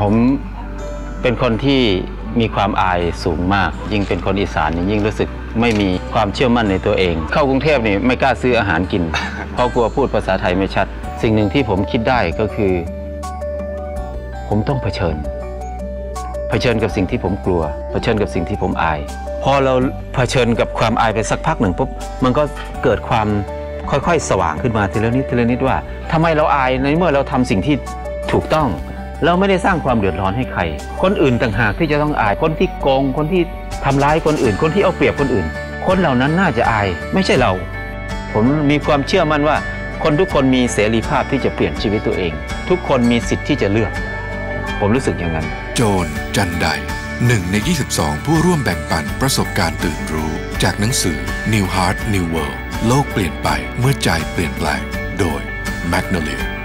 ผมเป็นคนที่มีความอายสูงมาก ยิ่งเป็นคนอีสานนี่ยิ่งรู้สึกไม่มีความเชื่อมั่นในตัวเอง เข้ากรุงเทพนี่ไม่กล้าซื้ออาหารกิน เพราะกลัวพูดภาษาไทยไม่ชัด สิ่งหนึ่งที่ผมคิดได้ก็คือ ผมต้องเผชิญ เผชิญกับสิ่งที่ผมกลัว เผชิญกับสิ่งที่ผมอาย พอเราเผชิญกับความอายไปสักพักหนึ่งปุ๊บมันก็เกิดความค่อยๆ สว่างขึ้นมาทีละนิดทีละนิดว่าทำไมเราอายในเมื่อเราทำสิ่งที่ถูกต้อง เราไม่ได้สร้างความเดือดร้อนให้ใคร คนอื่นต่างหากที่จะต้องอาย คนที่โกง คนที่ทำร้ายคนอื่น คนที่เอาเปรียบคนอื่น คนเหล่านั้นน่าจะอาย ไม่ใช่เรา ผมมีความเชื่อมั่นว่า คนทุกคนมีเสรีภาพที่จะเปลี่ยนชีวิตตัวเอง ทุกคนมีสิทธิ์ที่จะเลือก ผมรู้สึกอย่างนั้น โจนจันไดหนึ่งใน 22 ผู้ร่วมแบ่งปันประสบการณ์ตื่นรู้ จากหนังสือ New Heart New World โลกเปลี่ยนไปเมื่อใจเปลี่ยนแปลง โดย Magnolia